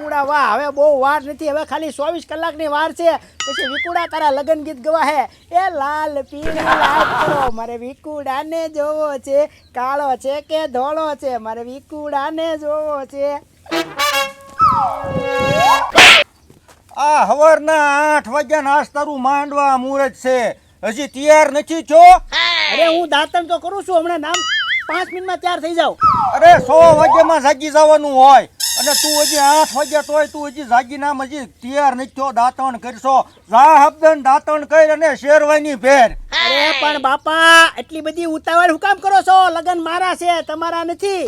વિકુડા વાહ હવે બહુ વાર નથી હવે ખાલી ચોવીસ કલાકની વાર છે. પછી વિકુડા તારા લગ્ન ગીત ગવા હે? એ લાલ પીળી લાલ કરો મારે વિકુડાને જોવો છે. કાળો છે કે ધોળો છે? મારે વિકુડાને જોવો છે. આ હવારના આઠ વાગ્યા નાસ્તારું માંડવા મુહૂર્ત છે. હજી તૈયાર નથી છો? અરે હું દાંતણ તો કરું છું હમણાં નામ પાંચ મિનિટમાં તૈયાર થઈ જાવ અરે સો વાગ્યામાં જાગી જવાનું હોય. અને તું હજી આઠ વાગ્યા તોય તું હજી જાગી નામ હજી તૈયાર નથી થયો દાંતણ કરશો. જા હબદન દાંતણ કરી અને શેરવાની ભેર. અરે પણ બાપા એટલી બધી ઉતાવળ હું કામ કરો છો? લગન મારા છે તમારા નથી.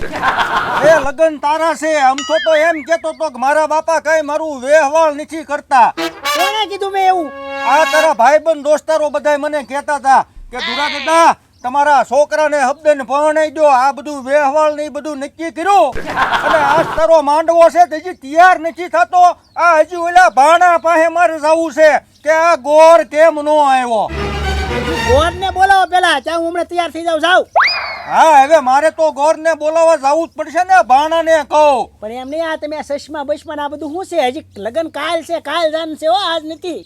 એ લગન તારા છે આમ તો તો એમ કેતો તો કે મારા બાપા કઈ મારું વેહવાળ નથી કરતા. કોણે કીધું મેં એવું? આ તારા ભાઈબંધ દોસ્તારો બધાય મને કહેતા હતા કે દુરા દાદા તમારા છોકરાને ને પરણાઈ દો આ બધું વ્યવહાર ને બધું નક્કી કર્યું. અને આ તારો માંડવો છે તે હજી તૈયાર નથી થતો. આ હજી ઓલા ભાણા પાસે મારે જવું છે કે આ ગોર કેમ નો આવ્યો. ગોરને બોલાવો પેલા ત્યાં હું હમણાં તૈયાર થઈ જાઉં જાઉં. હા હવે મારે તો ગોરને બોલાવવા જવું જ પડશે ને ભાણાને કહું. પણ એમ નહીં આ તમે સસમા બસમાં આ બધું શું છે? હજી લગ્ન કાલ છે કાલ જાન છે હો આજ નથી.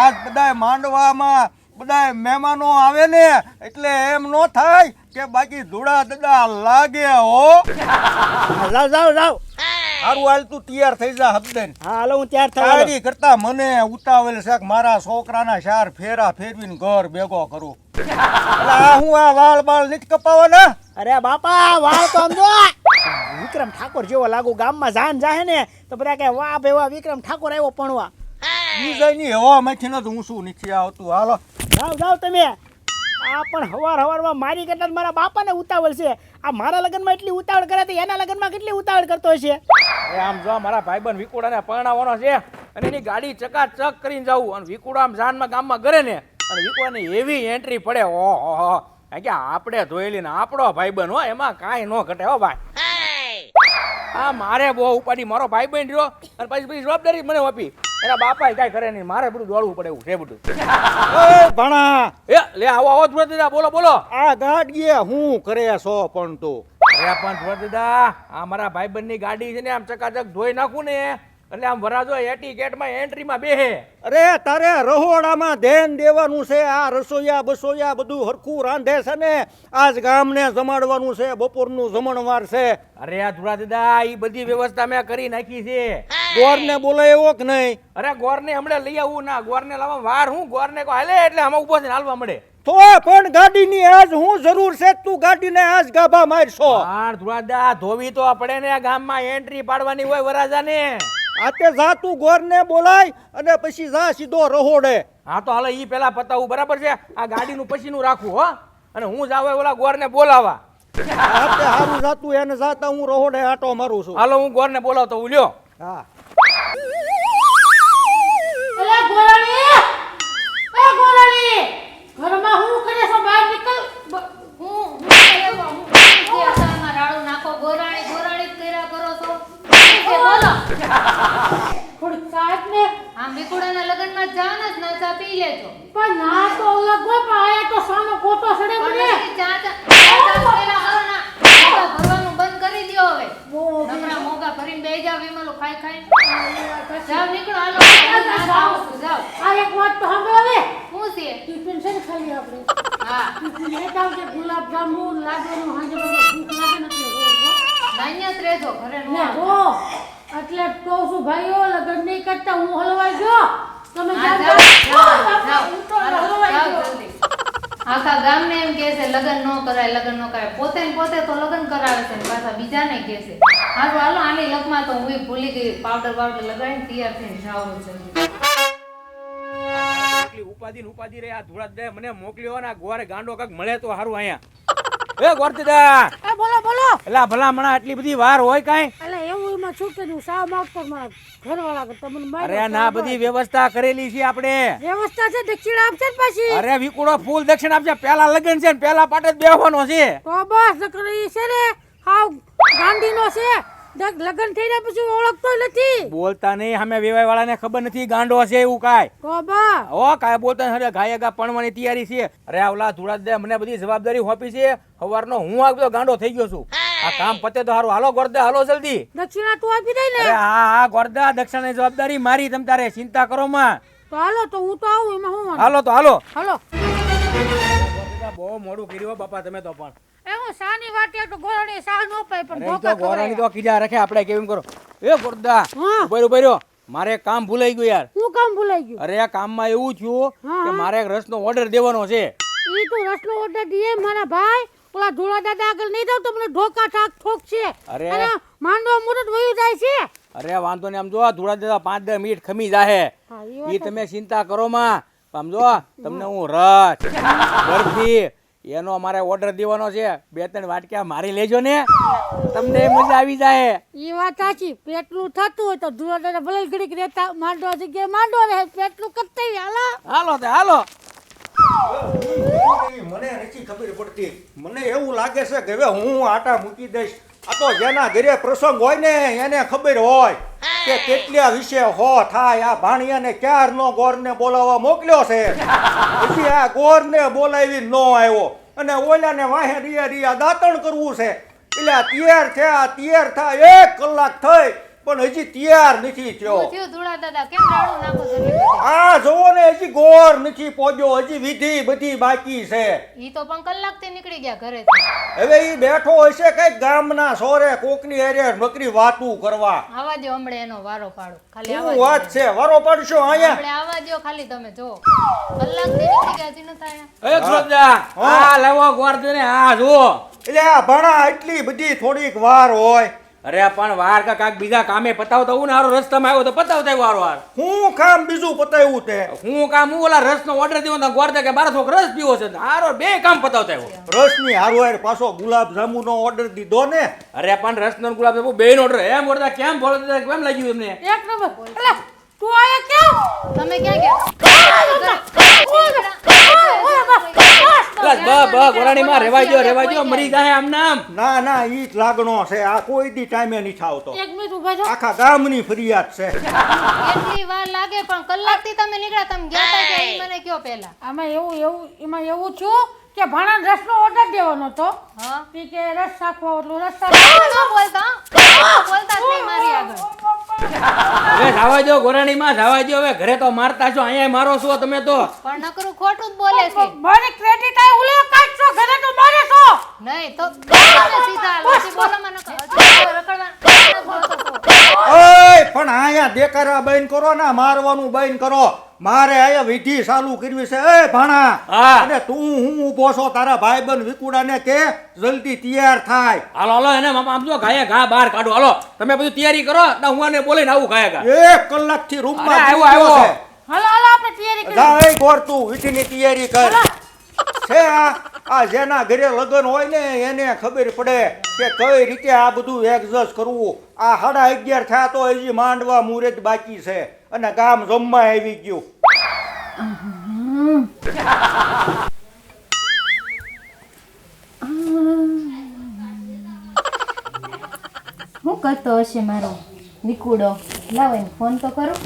આજ બધા માંડવામાં બધાય મહેમાનો આવે ને એટલે એમ નો થાય કે બાકી ધૂળા દડા લાગે હો. જાવ જાવ જાઓ સારું હાલ તું તૈયાર થઈ જા હબદેન. હા હાલો હું તૈયાર થઈ તારી કરતા મને ઉતાવળ છે મારા છોકરાના શાર ફેરા ફેરવીને ઘર ભેગો કરું. એટલે આ હું આ વાળ બાળ નથી કપાવાના? અરે બાપા વાળ તો સમજો વિક્રમ ઠાકોર જેવો લાગુ ગામમાં જાન જાહે ને તો બધા કે વાહ ભાઈ વાહ વિક્રમ ઠાકોર આવ્યો પણવા. બીજાની હવામાંથી નથી શું નથી આવતું. હાલો. જાઓ જાઓ તમે. આ પણ હવાર હવારમાં મારી કરતા મારા બાપાને ઉતાવળ છે. આ મારા લગ્નમાં એટલી ઉતાવળ કરે તો એના લગ્નમાં કેટલી ઉતાવળ કરતો હશે? એ આમ જો મારા ભાઈબંધ વિકુડાને પરણાવવાનો છે અને એની ગાડી ચકાચક કરીને જવું અને વિકુડા આમ જાનમાં ગામમાં કરે ને અને વિકુડાની એવી એન્ટ્રી પડે ઓહો કે આપણે ધોયેલી ને આપણો ભાઈબંધ હો એમાં કાંઈ ન ઘટે હો ભાઈ. આ મારે બહુ ઉપાડી મારો ભાઈબંધ રહ્યો અને પછી પછી જવાબદારી મને આપી. એના બાપા કઈ કરે નહીં. મારે બધું દોડવું પડે એવું છે બધું. ભણા! એ લે આવો આવો ધ્રુવ દાદા બોલો બોલો. આ ગાડીએ હું કરે છો પણ તું અરે પણ ધ્રુવ દાદા આ મારા ભાઈબંધની ગાડી છે ને આમ ચકાચક ધોઈ નાખું ને. એટલે આમ વરાજો એટીકેટમાં એન્ટ્રીમાં બેહે. અરે તારે રહોડામાં ધ્યાન દેવાનું છે આ રસોઈયા બસોઈયા બધું હરખું રાંધે છે ને આજ ગામને જમાડવાનું છે બપોરનું જમણવાર છે. અરે આ ધુરા દાદા ઈ બધી વ્યવસ્થા મેં કરી નાખી છે. ગોરને બોલાવ્યો કે નહીં? અરે ગોરને હમણાં લઈ આવું ના ગોરને લાવવા વાર હું ગોરને કહો હાલે એટલે આમાં ઊભો થઈને હાલવા મળે. તો પણ ગાડીની આજ હું જરૂર છે તું ગાડીને આજ ગાભા મારશો. પણ ધુરા દાદા ધોવી તો આપણે ને ગામમાં એન્ટ્રી પાડવાની હોય વરાજાને. આ તે જા તું ગોરને બોલાય અને પછી જા સીધો રહોડે. હા તો હાલે ઈ પેલા પતાવું બરાબર છે? આ ગાડીનું પછીનું રાખવું હો? અને હું જાવ ઓલા ગોરને બોલાવા. આ તે હારું જાતું એને જાતા હું રહોડે આટો મારું છું. હાલો હું ગોરને બોલાવતો હું લ્યો. હા. થોડીક સાહેબ ને. આમ વિકુડાના લગ્નમાં જ જ ના ચા પી લેજો. પણ ના તો લગો પણ આયા તો સાનો કોટો સડે મને. ચા ચા ચા ચા પેલા કરો ના. ભરવાનું બંધ કરી દ્યો હવે. નકરા મોગા ભરીને બેહી જાવ વિમલો ખાઈ ખાઈ. જાવ નીકળો હાલો. હું આવું છું, જાવ આ એક વાત તો સાંભળો હવે. શું છે? ટિફિન છે ખાલી આપણે હા. ટિફિન લેતા આવજે ગુલાબ જાંબુ લાડવાનું હાજર ભૂખ લાગે નથી. નાન્યા ઘરે નો એટલે કહું છું ભાઈઓ લગન નહીં કરતા હું હલવાઈ ગયો? તમે જાઓ, જાઓ. આખા ગામને એમ કહે છે લગ્ન ન કરાય લગ્ન ન કરાય. પોતે ને પોતે તો લગ્ન કરાવે છે ને પાછા બીજાને કહે છે. હારું હાલો આની લગમાં તો હું ભૂલી ગઈ પાવડર પાવડર લગાવીને તૈયાર થઈને જાઉં જલ્દી. ઉપાધિ ને ઉપાધિ રે આ ધુળા દે મને મોકલ્યો ને આ ગોરે ગાંડો કાક મળે તો હારું અહીંયા. એ ગોર દાદા એ બોલો બોલો. એલા ભલા મણા આટલી બધી વાર હોય કાંઈ? એટલે એવું એમાં શું કર્યું? સા મારા ઘરવાળા કરતા મને અરે ના બધી વ્યવસ્થા કરેલી છે આપણે. વ્યવસ્થા છે દક્ષિણ આપશે ને પાછી. અરે વિકુડો ફૂલ દક્ષિણ આપશે. પેલા લગન છે ને પેલા પાટે જ બેહવાનો છે. તો બસ નકર ઈ છે ને હાવ ગાંધીનો છે. લગન થઈને પછી ઓળખતો નથી. બોલતા નહીં અમે વેવાય વાળાને ખબર નથી ગાંડો છે એવું કાય કોબા ઓ કાય બોલતા હરે ગાય ગા પણવાની તૈયારી છે. અરે આવલા ઓલા ધુળા દે મને બધી જવાબદારી હોપી છે. સવારનો હું આ બધો ગાંડો થઈ ગયો છું. આ કામ પતે તો હારું. હાલો ગોરદા હાલો જલ્દી. દક્ષિણા તું આપી દઈ ને. અરે હા હા ગોરદા દક્ષિણની જવાબદારી મારી તમ તારે. ચિંતા કરો માં. તો હાલો તો હું તો આવું એમાં હું? હાલો તો હાલો. હાલો. બહુ મોડું કર્યું બાપા તમે તો પણ. એ હું શાની વાટે તો ગોરણી શાહ નો પાય પણ ઈ ધોકા તો કીધા રાખે આપણે કેમ કરો. એ ગોરદા હા. ઊભો ઊભો રહ્યો. મારે કામ ભૂલાઈ ગયું યાર. શું કામ ભૂલાઈ ગયું? અરે આ કામમાં એવું થયું કે મારે એક રસનો ઓર્ડર દેવાનો છે. ઈ તું રસનો ઓર્ડર દીએ મારા ભાઈ. ઓલા ધોળા દાદા આગળ નહીં જાવ તો મને ધોકા ઠાક ઠોક છે. અરે. અને માંડવા મુરત વયું જાય છે. અરે વાંધો નહીં. આમ જો ધૂળા દેતા પાંચ દસ મિનિટ ખમી જાહે. એ તમે ચિંતા કરો માં. આમ જો તમને હું રસ. બરફી. એનો મારે ઓર્ડર દેવાનો છે. બે ત્રણ વાટક્યા મારી લેજો ને. તમને મજા આવી જાય એ વાત સાચી. પેટલું થતું હોય તો ધોળા દાદા ભલે ઘડીક રહેતા માંડો જગ્યાએ માંડો રહે પેટલું કરતા હાલો. હાલો તે હાલો. મને નથી ખબર પડતી. મને એવું લાગે છે કે હવે હું આટા મૂકી દઈશ. આ તો જેના ઘરે પ્રસંગ હોય ને એને ખબર હોય કે કેટલા વિશે હો થાય. આ ભાણિયાને ક્યારનો ગોરને બોલાવવા મોકલ્યો છે? પછી આ ગોરને બોલાવી ન આવ્યો. અને ઓલાને વાહે રિયા રિયા દાંતણ કરવું છે. એટલે આ તૈયાર થયા તિયાર થાય એક કલાક થઈ. પણ હજી તૈયાર નથી થયો. શું ધૂળા દાદા કેમ રાડું નાખો જલ્દી આ જોવો ને હજી ગોર નથી પહોંચ્યો હજી વિધિ બધી બાકી છે. ઈ તો પણ કલાકથી નીકળી ગયા ઘરે. હવે ઈ બેઠો હશે કઈ ગામના સોરે કોકની હેરે નકરી વાતું કરવા. આવા દ્યો હમણે એનો વારો પાડો. ખાલી આવા વાત છે? વારો પાડશો અહીંયા? આવા દ્યો ખાલી તમે જો કલાકથી નીકળી ગયા હજી એ સુરજા આ લાવો ગોરદને આ જો એટલે આ ભણા એટલી બધી થોડીક વાર હોય. અરે પણ વાર કા કાક બીજા કામે પતાવતો હું ને હારો રસ્તામાં આવ્યો તો પતાવતા આવ્યો હારો વાર હું કામ બીજું પતાવ્યું તે? હું કામ હું ઓલા રસનો ઓર્ડર દેવો તો ગોરદા કે બાર થોક રસ પીવો છે હારો બે કામ પતાવતા આવ્યો. રસની હાર પાછો ગુલાબ જાંબુનો ઓર્ડર દીધો ને? અરે પણ રસનો ને ગુલાબ જાંબુ બેનો ઓર્ડર એમ ઓર્ડર કેમ બોલો કેમ લાગ્યું એમને એક નંબર. અલા તું આયા કેમ તમે ક્યાં? બસ બ બ ગોરાણીમાં રેવાઈ દ્યો રેવાઈ દ્યો મરી જાય આમ નામ. ના ના ઈ જ લાગણો છે. આ કોઈ દી ટાઈમે નહીં થાવતો એક મિનિટ ઊભા છો? આખા ગામની ફરિયાદ છે. એટલી વાર લાગે પણ કલાકથી તમે નીકળ્યા તમે ગયા તા કે ઈ મને કયો પહેલા? આમાં એવું એવું એમાં એવું છું કે ભાણા રસનો ઓર્ડર દેવાનો હતો. હા. કે રસ રાખવા એટલું રસ બોલતા. બોલતા જ નહીં મારી આગળ. હવે જો ગોરાણી ગોરાણીમાં ધાવા જો હવે ઘરે તો મારતા છો અહીંયા મારો છો તમે તો. પણ નકરું ખોટું જ બોલે છે. મારે ક્રેડિટ આ ઉલે છો? ઘરે તો મારે છો? નહીં તો સીધા બોલોમાં ન રખડવા પણ અહીંયા દેકારા બંધ કરો ને મારવાનું બંધ કરો. મારે અહીંયા વિધિ ચાલુ કરવી છે. એ ભાણા. અને તું હું ઊભો છો તારા ભાઈબંધ વિકુડાને કે જલ્દી તૈયાર થાય. હાલો હાલો એને મામા આમ જો ગાયે ઘા બહાર કાઢો. હાલો તમે બધું તૈયારી કરો ને હું આને બોલીને આવું ગાયે ઘા. એક કલાકથી રૂમમાં આવ્યો, આવ્યો. હાલો હાલો આપણે તૈયારી કરી જા એ ગોર તું વિધિની તૈયારી કર. છે આ? આ જેના ઘરે લગ્ન હોય ને, એને ખબર પડે કે કઈ રીતે આ બધું એડજસ્ટ કરવું. આ સાડા અગિયાર થયા તો હજી માંડવા મુહૂર્ત બાકી છે. અને ગામ જમવા આવી ગયું. હું કરતો હશે મારો વિકુડો લાવો ફોન તો કરું.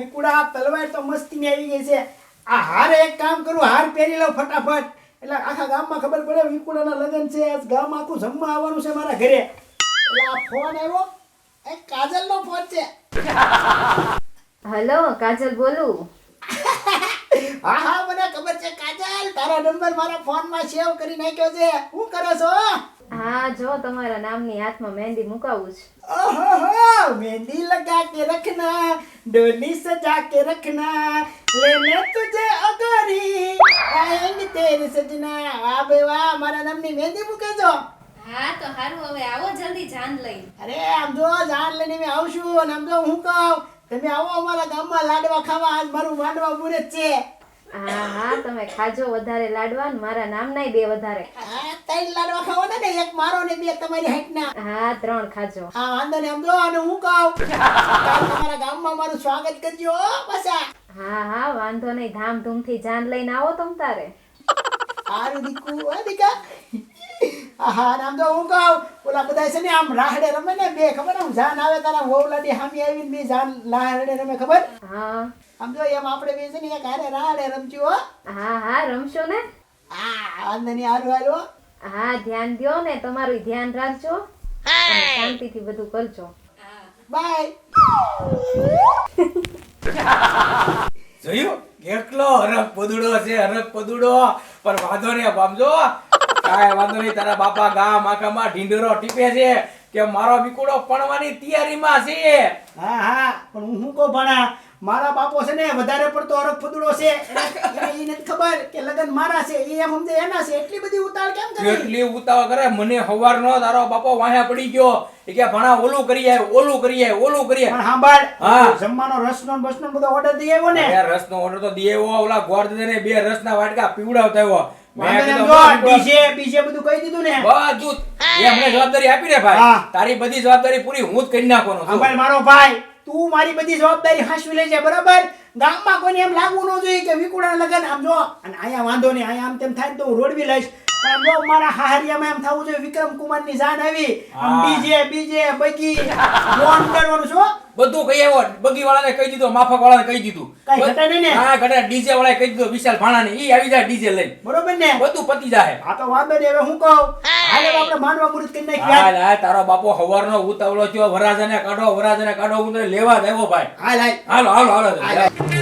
વિકુડા આ તલવાર તો મસ્તીની આવી ગઈ છે. આ હાર એક કામ કરું હાર પહેરી લઉં ફટાફટ. એટલે આખા ગામમાં ખબર પડે વિકુડાના લગ્ન છે આજ ગામ આખું જમવા આવવાનું છે મારા ઘરે. એટલે આ ફોન આવ્યો. એ કાજલનો ફોન છે. હેલો કાજલ બોલું. હા હા મને ખબર છે કાજલ તારો નંબર મારા ફોનમાં સેવ કરી નાખ્યો છે. શું કરો છો? હા જો તમારા નામની હાથમાં મહેંદી મુકાવું છે. મહેંદી લગા કે રખના ડોલી સજા કે રખના લેને તુજે અગોરી. આયેંગ તેરે સજના વાહ બે વાહ મારા નામની મહેંદી મુકેજો. હા તો હારું હવે આવો જલ્દી જાન લઈ. અરે આમ જો જાન લઈને મેં આવશું અને આમ જો હું કહું તમે આવો અમારા ગામમાં લાડવા ખાવા આજ મારું માંડવા પૂરે છે. હા હા તમે ખાજો વધારે લાડવા ને મારા નામનાય બે વધારે. આ ત્રણ લાડવા ખાવાના ને એક મારો ને બે તમારી હાઈટના. હા ત્રણ ખાજો. હા વાંધો નહીં આમ અને હું કહું તમારા ગામમાં મારું સ્વાગત કરજો પાછા. હા હા વાંધો નહીં ધામધૂમથી જાન લઈને આવો તમ તારે. હારું દીકુ હો દીકા. હા નામ તો હું કહું ઓલા બધા છે ને આમ રાહડે રમે ને બે ખબર આમ જાન આવે તારા વહુલાડી હામી આવીને બે જાન લાહડે રમે ખબર? હા. આમ જો એમ આપણે બે છે ને એક હારે રાડે રમજો હા. હા રમશો ને? હા વાંધો હારું હાલો હા. ધ્યાન દો ને તમારું ધ્યાન રાખજો. શાંતિથી બધું કરજો. બાય. જોયું? કેટલો હરખ પદુડો છે હરખ પદુડો. પણ વાંધો નહીં પામજો કાંઈ વાંધો નહીં તારા બાપા ગામ આખામાં ઢીંઢરો ટીપે છે કે મારો વિકુડો પડવાની તૈયારીમાં છે. હા હા પણ હું શું કહું ભણા? મારા બાપો છે ને વધારે પડતો અરગ ફૂદડો છે. એને એને નથી ખબર કે લગન મારા છે એ એમ સમજે એના છે. એટલી બધી ઉતાળ કેમ કરે? એટલી ઉતાળ કરે મને હવારનો તારો બાપો વાહ્યા પડી ગયો. એ કે ભણા ઓલું કરી આય ઓલું કરી આય ઓલું કરી પણ આય સાંભળ હા. જમવાનો રસનો ને બસનો બધો ઓર્ડર દઈ આવ્યો ને? યાર રસનો ઓર્ડર તો દીએવો ઓલા ગોરધને બે રસના વાટકા પીવડાવતા આવ્યો. ને. જવાબદારી આપી ને ભાઈ. તારી બધી જવાબદારી પૂરી હું જ કરી નાખવાનો મારો ભાઈ તું મારી બધી જવાબદારી હાંસવી લેજે, બરાબર? ગામમાં કોઈને એમ લાગવું ન જોઈએ કે વિકુડા લગન, આમ જો, અને અહીંયા વાંધો નહીં, અહીંયા આમ તેમ થાય તો હું રોડવી લઈશ. પણ જો મારા હાહરિયામાં એમ થવું જોઈએ. વિક્રમ કુમારની જાન આવી. આમ હા. બીજે બગી. ફોન કરવાનું છો? બધું કહી આવ્યો. બગી વાળાને કહી દીધું માફક વાળાને કહી દીધું. કઈ ઘટે નહીં ને? હા ઘટે. ડીજે વાળાએ કહી દીધું વિશાલ ભાણાને ઈ આવી જાય ડીજે લઈને. બરોબર ને? બધું પતી જાય આ તો વાંધો નહીં. હવે હું કહું? હાલે આપણે માનવા મુહૂર્ત કરી નાખીએ. હાલ હાલ તારો બાપો હવારનો ઉતાવળો થયો. વરાજાને કાઢો વરાજાને કાઢો. હું લેવા જ આવ્યો ભાઈ. હાલો હાલો હાલો. હાલ હાલ.